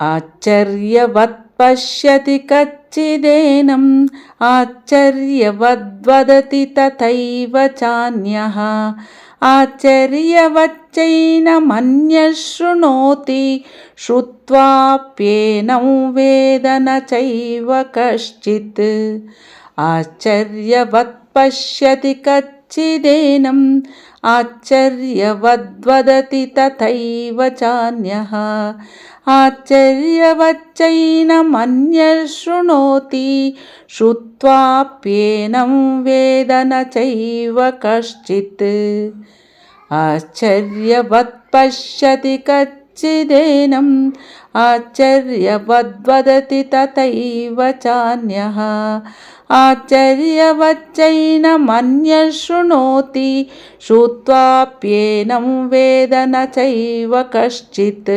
आश्चर्यवत् पश्यति कच्चिदेनम् आश्चर्यवद्वदति तथैव चान्यः। आश्चर्यवच्चैनमन्यः शृणोति श्रुत्वाप्येनं वेद न चैव कश्चित्। आश्चर्यवत् पश्यति कच्चिदेनम् आश्चर्यवद्वदति तथैव चान्यः। आश्चर्यवच्चैनमन्यः शृणोति श्रुत्वाप्येनं वेद न चैव कश्चित्। आश्चर्यवत् पश्यति कच्चिदेनम् आश्चर्यवद्वदति तथैव चान्यः आश्चर्यवच्चैनमन्यः शृणोति श्रुत्वाप्येनं वेद न चैव कश्चित्